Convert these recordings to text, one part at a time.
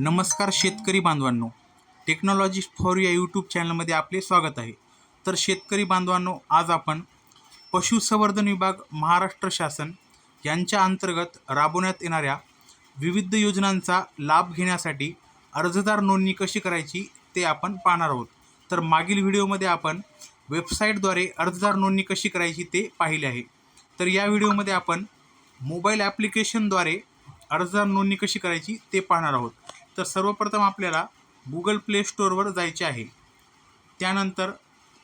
नमस्कार शेतकरी बांधवांनो. टेक्नॉलॉजिस्ट फॉर या यूट्यूब चॅनलमध्ये आपले स्वागत आहे. तर शेतकरी बांधवांनो आज आपण पशुसंवर्धन विभाग महाराष्ट्र शासन यांच्या अंतर्गत राबवण्यात येणाऱ्या विविध योजनांचा लाभ घेण्यासाठी अर्जदार नोंदणी कशी करायची ते आपण पाहणार आहोत. तर मागील व्हिडिओमध्ये आपण वेबसाईटद्वारे अर्जदार नोंदणी कशी करायची ते पाहिले आहे. तर या व्हिडिओमध्ये आपण मोबाईल ॲप्लिकेशनद्वारे अर्जदार नोंदणी कशी करायची ते पाहणार आहोत. तर सर्वप्रथम आपल्याला गुगल प्ले स्टोअरवर जायचे आहे. त्यानंतर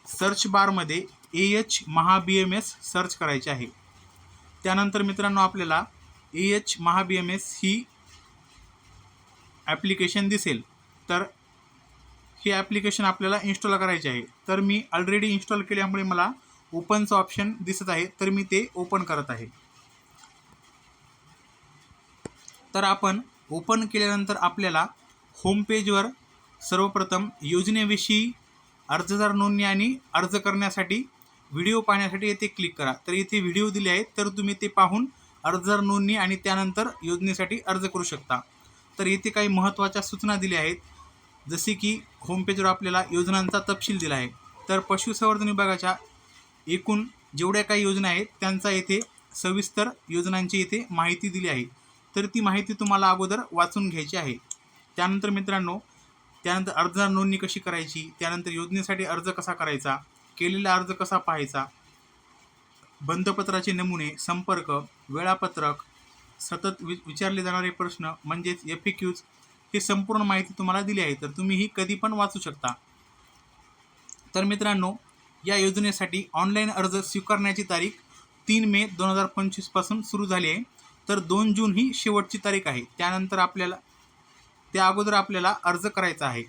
सर्च बारमध्ये A H Maha B M S search करायचे आहे. त्यानंतर मित्रांनो आपल्याला A H Maha B M S he application दिसेल. तर हे ॲप्लिकेशन आपल्याला इन्स्टॉल करायचे आहे. तर मी ऑलरेडी इन्स्टॉल केल्यामुळे मला ओपनचं ऑप्शन दिसत आहे. तर मी ते ओपन करत आहे. तर आपण ओपन केल्यानंतर आपल्याला होम पेजवर सर्वप्रथम योजनेविषयी अर्जदार नोंदणी आणि अर्ज करण्यासाठी व्हिडिओ पाहण्यासाठी येथे क्लिक करा. तर इथे व्हिडिओ दिले आहेत तर तुम्ही ते पाहून अर्जदार नोंदणी आणि त्यानंतर योजनेसाठी अर्ज करू शकता. तर येथे काही महत्त्वाच्या सूचना दिल्या आहेत. जसे की होमपेजवर आपल्याला योजनांचा तपशील दिला आहे. तर पशुसंवर्धन विभागाच्या एकूण जेवढ्या काही योजना आहेत त्यांचा येथे सविस्तर योजनांची येथे माहिती दिली आहे. तर ती माहिती तुम्हाला अगोदर वाचून घ्यायची आहे. त्यानंतर मित्रांनो त्यानंतर अर्ज नोंदणी कशी करायची त्यानंतर योजनेसाठी अर्ज कसा करायचा केलेला अर्ज कसा पाहायचा बंधपत्राचे नमुने संपर्क वेळापत्रक सतत वि विचारले जाणारे प्रश्न म्हणजेच एफ क्यूज हे संपूर्ण माहिती तुम्हाला दिली आहे तर तुम्ही ही कधी पण वाचू शकता. तर मित्रांनो या योजनेसाठी ऑनलाईन अर्ज स्वीकारण्याची तारीख तीन मे दोन हजार पंचवीसपासून सुरू झाली आहे. तर दोन जून ही शेवटची तारीख आहे. त्यानंतर आपल्याला त्या अगोदर आपल्याला अर्ज करायचा आहे.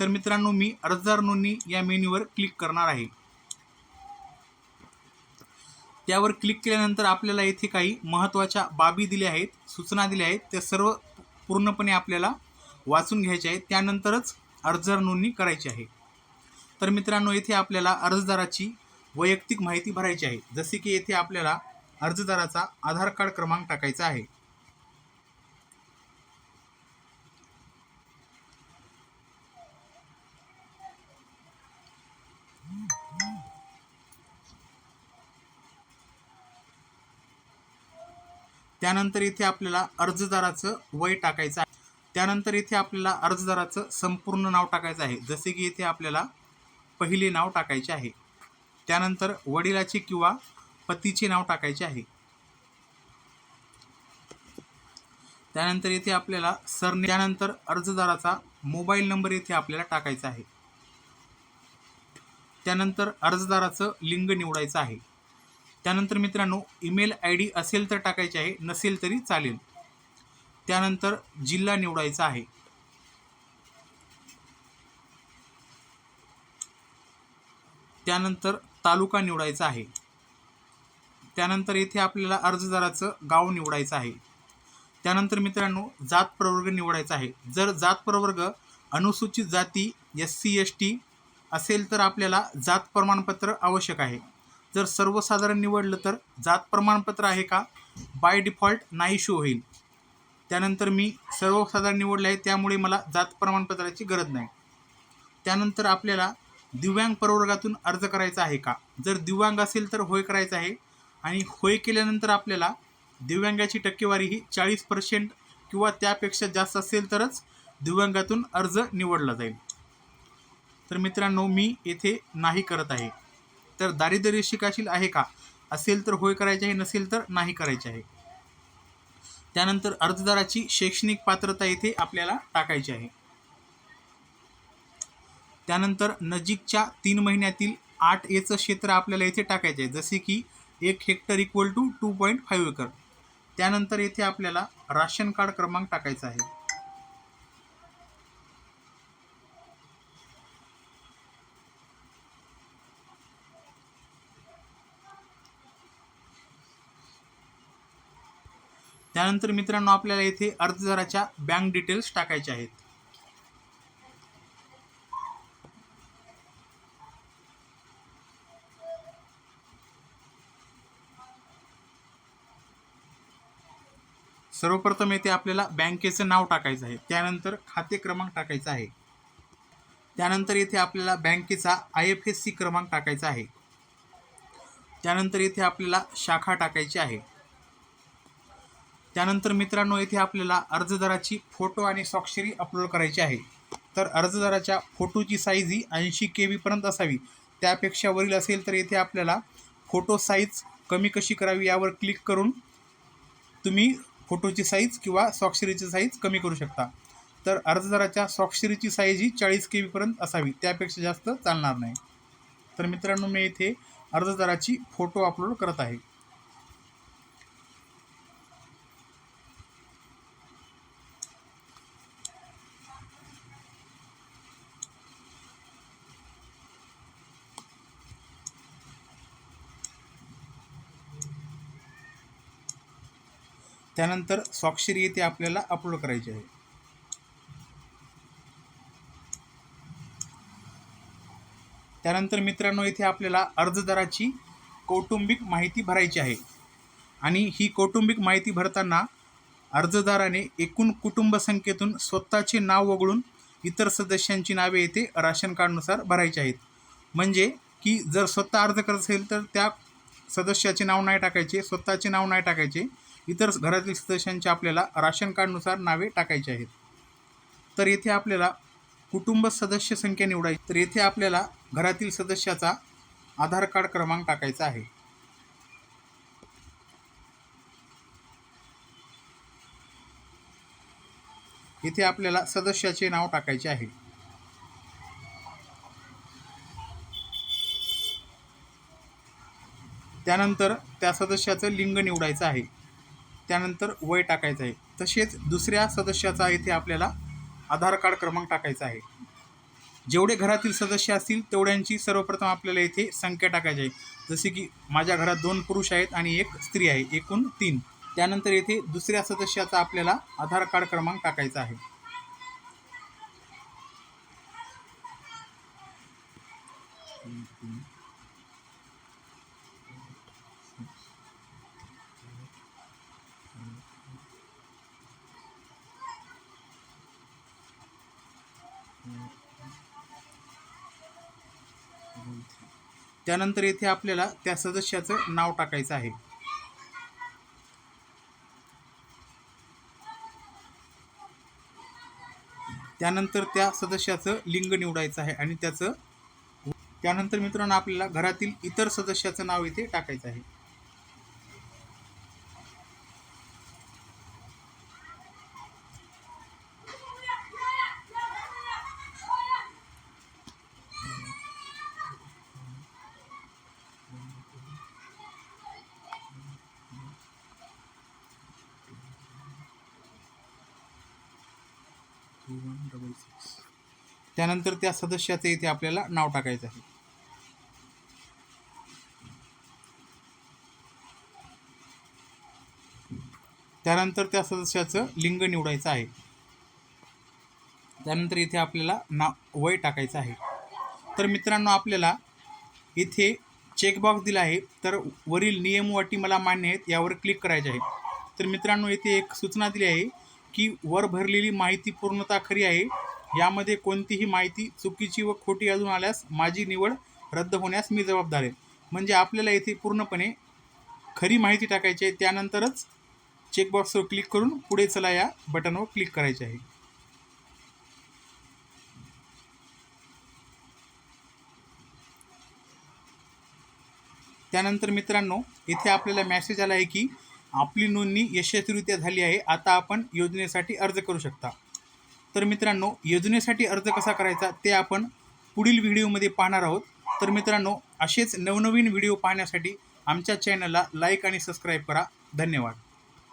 तर मित्रांनो मी अर्जदार नोंदणी या मेन्यूवर क्लिक करणार आहे. त्यावर क्लिक केल्यानंतर आपल्याला येथे काही महत्त्वाच्या बाबी दिल्या आहेत सूचना दिल्या आहेत. त्या सर्व पूर्णपणे आपल्याला वाचून घ्यायच्या आहेत. त्यानंतरच अर्जदार नोंदणी करायची आहे. तर मित्रांनो येथे आपल्याला अर्जदाराची वैयक्तिक माहिती भरायची आहे. जसे की येथे आपल्याला अर्जदाराचा आधार कार्ड क्रमांक टाकायचा आहे. त्यानंतर इथे आपल्याला अर्जदाराचं वय टाकायचं आहे. त्यानंतर इथे आपल्याला अर्जदाराचं संपूर्ण नाव टाकायचं आहे. जसे की इथे आपल्याला पहिले नाव टाकायचे आहे. त्यानंतर वडिलाची किंवा पतीचे नाव टाकायचे आहे. त्यानंतर इथे आपल्याला सरने त्यानंतर अर्जदाराचा मोबाईल नंबर इथे आपल्याला टाकायचा आहे. त्यानंतर अर्जदाराचं लिंग निवडायचं आहे. त्यानंतर मित्रांनो ईमेल आय डी असेल तर टाकायचे आहे नसेल तरी चालेल. त्यानंतर जिल्हा निवडायचा आहे. त्यानंतर तालुका निवडायचा आहे. त्यानंतर येथे आपल्याला अर्जदाराचं गाव निवडायचं आहे. त्यानंतर मित्रांनो जात प्रवर्ग निवडायचा आहे. जर जात प्रवर्ग अनुसूचित जाती एस सी एस टी असेल तर आपल्याला जात प्रमाणपत्र आवश्यक आहे. जर सर्वसाधारण निवडलं तर जात प्रमाणपत्र आहे का? बाय डिफॉल्ट नाही शो होईल. त्यानंतर मी सर्वसाधारण निवडलं आहे त्यामुळे मला जात प्रमाणपत्राची गरज नाही. त्यानंतर आपल्याला दिव्यांग प्रवर्गातून अर्ज करायचा आहे का? जर दिव्यांग असेल तर होय करायचं आहे. आणि होय केल्यानंतर आपल्याला दिव्यांगाची टक्केवारी ही चाळीस पर्सेंट किंवा त्यापेक्षा जास्त असेल तरच दिव्यांगातून अर्ज निवडला जाईल. तर मित्रांनो मी येथे नाही करत आहे. तर दारिद्र्य रेषेखालील आहे का? असेल तर होय करायचे आहे नसेल तर नाही करायचे आहे. त्यानंतर अर्जदाराची शैक्षणिक पात्रता येथे आपल्याला टाकायची आहे. त्यानंतर नजीकच्या तीन महिन्यातील आठ एचं क्षेत्र आपल्याला येथे टाकायचे आहे. जसे की एक hectare equal to two point five acre. त्यानंतर येथे आपल्याला राशन कार्ड क्रमांक टाकायचा आहे. त्यानंतर मित्रांनो आपल्याला येथे अर्जदाराच्या बँक डिटेल्स टाकायच्या आहेत. सर्वप्रथम येथे आपल्याला बँकेचं नाव टाकायचं आहे. त्यानंतर खाते क्रमांक टाकायचा आहे. त्यानंतर येथे आपल्याला बँकेचा आय एफ एस सी क्रमांक टाकायचा आहे. त्यानंतर येथे आपल्याला शाखा टाकायची आहे. त्यानंतर मित्रांनो येथे आपल्याला अर्जदाराची फोटो आणि स्वाक्षरी अपलोड करायची आहे. तर अर्जदाराच्या फोटोची साईज ही ऐंशी के बीपर्यंत असावी. त्यापेक्षा वरील असेल तर येथे आपल्याला फोटो साईज कमी कशी करावी यावर क्लिक करून तुम्ही फोटोची साईज किंवा स्वाक्षरीची साईज कमी करू शकता. तर अर्जदाराच्या स्वाक्षरीची साईज ही चाळीस के बीपर्यंत असावी. त्यापेक्षा जास्त चालणार नाही. तर मित्रांनो मी इथे अर्जदाराची फोटो अपलोड करत आहे. त्यानंतर स्वाक्षरी येथे आपल्याला अपलोड करायची आहे. त्यानंतर मित्रांनो इथे आपल्याला अर्जदाराची कौटुंबिक माहिती भरायची आहे. आणि ही कौटुंबिक माहिती भरताना अर्जदाराने एकूण कुटुंब संख्येतून स्वतःचे नाव वगळून इतर सदस्यांची नावे येथे राशन कार्डनुसार भरायची आहेत. म्हणजे की जर स्वतः अर्ज करत असेल तर त्या सदस्याचे नाव नाही टाकायचे स्वतःचे नाव नाही टाकायचे इतर घरातील सदस्यांची आपल्याला राशन कार्डनुसार नावे टाकायची आहेत. तर येथे आपल्याला कुटुंब सदस्य संख्या निवडायची. तर येथे आपल्याला घरातील सदस्याचा आधार कार्ड क्रमांक टाकायचा आहे. इथे आपल्याला सदस्याचे नाव टाकायचे आहे. त्यानंतर त्या सदस्याचं लिंग निवडायचं आहे. त्यानंतर वय टाकायचं आहे. तसेच दुसऱ्या सदस्याचा इथे आपल्याला आधार कार्ड क्रमांक टाकायचा आहे. जेवढे घरातील सदस्य असतील तेवढ्यांची सर्वप्रथम आपल्याला इथे संख्या टाकायची आहे. जसे की माझ्या घरात दोन पुरुष आहेत आणि एक स्त्री आहे एकूण तीन. त्यानंतर येथे दुसऱ्या सदस्याचा आपल्याला आधार कार्ड क्रमांक टाकायचा आहे. त्यानंतर येथे आपल्याला त्या सदस्याचं नाव टाकायचं आहे. त्यानंतर त्या सदस्याचं लिंग निवडायचं आहे आणि त्याचं त्यानंतर मित्रांनो आपल्याला घरातील इतर सदस्याचं नाव इथे टाकायचं आहे. त्यानंतर त्या सदस्याचं इथे आपल्याला नाव टाकायचं आहे. त्यानंतर त्या सदस्याचं लिंग निवडायचं आहे. त्यानंतर इथे आपल्याला नाव वय टाकायचं आहे. तर मित्रांनो आपल्याला इथे चेकबॉक्स दिला आहे. तर वरील नियम वाटी अटी मला मान्य आहेत यावर क्लिक करायचे आहे. तर मित्रांनो इथे एक सूचना दिली आहे. की वर भरलेली माहिती पूर्णतः खरी आहे. यामध्ये कोणतीही माहिती चुकीची व खोटी अजून आल्यास माझी निवड रद्द होण्यास मी जबाबदार आहे. म्हणजे आपल्याला येथे पूर्णपणे खरी माहिती टाकायची आहे. त्यानंतरच चेकबॉक्सवर क्लिक करून पुढे चला या बटनवर क्लिक करायचे आहे. त्यानंतर मित्रांनो इथे आपल्याला मॅसेज आला आहे की आपली नोंदणी यशस्वीरित्या झाली आहे. आता आपण योजनेसाठी अर्ज करू शकता. तर मित्रांनो योजनेसाठी अर्ज कसा करायचा ते आपण पुढील व्हिडिओमध्ये पाहणार आहोत. तर मित्रांनो असेच नवनवीन व्हिडिओ पाहण्यासाठी आमच्या चॅनलला लाईक आणि सबस्क्राईब करा. धन्यवाद.